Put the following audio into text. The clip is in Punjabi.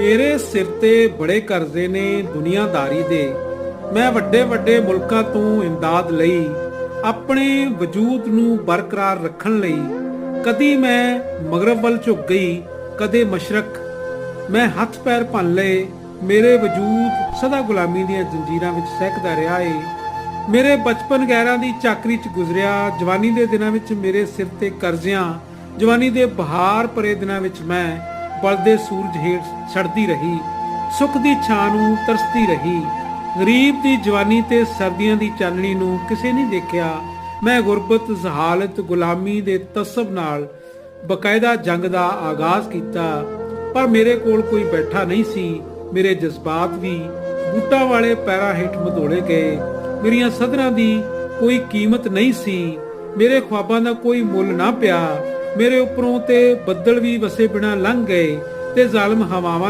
ਮੇਰੇ ਸਿਰ ਤੇ ਬੜੇ ਕਰਜ਼ੇ ਨੇ ਦੁਨੀਆਦਾਰੀ ਦੇ। ਮੈਂ ਵੱਡੇ ਵੱਡੇ ਮੁਲਕਾਂ ਤੋਂ ਇਮਦਾਦ ਲਈ, ਆਪਣੇ ਵਜੂਦ ਨੂੰ ਬਰਕਰਾਰ ਰੱਖਣ ਲਈ। ਕਦੀ ਮੈਂ ਮਗਰਬ ਵੱਲ ਝੁਕ ਗਈ, ਕਦੇ ਮਸ਼ਰਕ। ਮੈਂ ਹੱਥ ਪੈਰ ਭੰਨ ਲਏ, ਮੇਰੇ ਵਜੂਦ ਸਦਾ ਗੁਲਾਮੀ ਦੀਆਂ ਜੰਜੀਰਾਂ ਵਿੱਚ ਸਹਿਕਦਾ ਰਿਹਾ ਏ। ਮੇਰੇ ਬਚਪਨ ਗਹਿਰਾਂ ਦੀ ਚਾਕਰੀ ਚ ਗੁਜ਼ਰਿਆ, ਜਵਾਨੀ ਦੇ ਦਿਨਾਂ ਵਿੱਚ ਮੇਰੇ ਸਿਰ ਤੇ ਕਰਜ਼ਿਆਂ, ਜਵਾਨੀ ਦੇ ਬਹਾਰ ਭਰੇ ਦਿਨਾਂ ਵਿੱਚ ਮੈਂ ਬਲਦੇ ਸੂਰਜ ਹੇਠ ਛੜਦੀ ਰਹੀ, ਸੁੱਖ ਦੀ ਛਾਂ ਨੂੰ ਤਰਸਦੀ ਰਹੀ। ਗਰੀਬ ਦੀ ਜਵਾਨੀ ਤੇ ਸਰਦੀਆਂ ਦੀ ਚਾਨਣੀ ਨੂੰ ਕਿਸੇ ਨਹੀਂ ਦੇਖਿਆ। ਮੈਂ ਗੁਰਬਤ ਜ਼ਹਾਲਤ, ਗੁਲਾਮੀ ਦੇ ਤਸਬ ਨਾਲ ਬਕਾਇਦਾ ਜੰਗ ਦਾ ਆਗਾਜ਼ ਕੀਤਾ। ਪਰ ਮੇਰੇ ਕੋਲ ਕੋਈ ਬੈਠਾ ਨਹੀਂ ਸੀ। ਮੇਰੇ ਜਜ਼ਬਾਤ ਵੀ ਬੂਟਾਂ ਵਾਲੇ ਪੈਰਾਂ ਹੇਠ ਮਧੋਲੇ ਗਏ। ਮੇਰੀਆਂ ਸਦਰਾਂ ਦੀ ਕੋਈ ਕੀਮਤ ਨਹੀਂ ਸੀ। ਮੇਰੇ ਖੁਆਬਾਂ ਦਾ ਕੋਈ ਮੁੱਲ ਨਾ ਪਿਆ। ਮੇਰੇ ਉੱਪਰੋਂ ਤੇ ਬੱਦਲ ਵੀ ਵਸੇ ਬਿਨਾ ਲੰਘ ਗਏ ਤੇ ਜ਼ਾਲਮ ਹਵਾਵਾਂ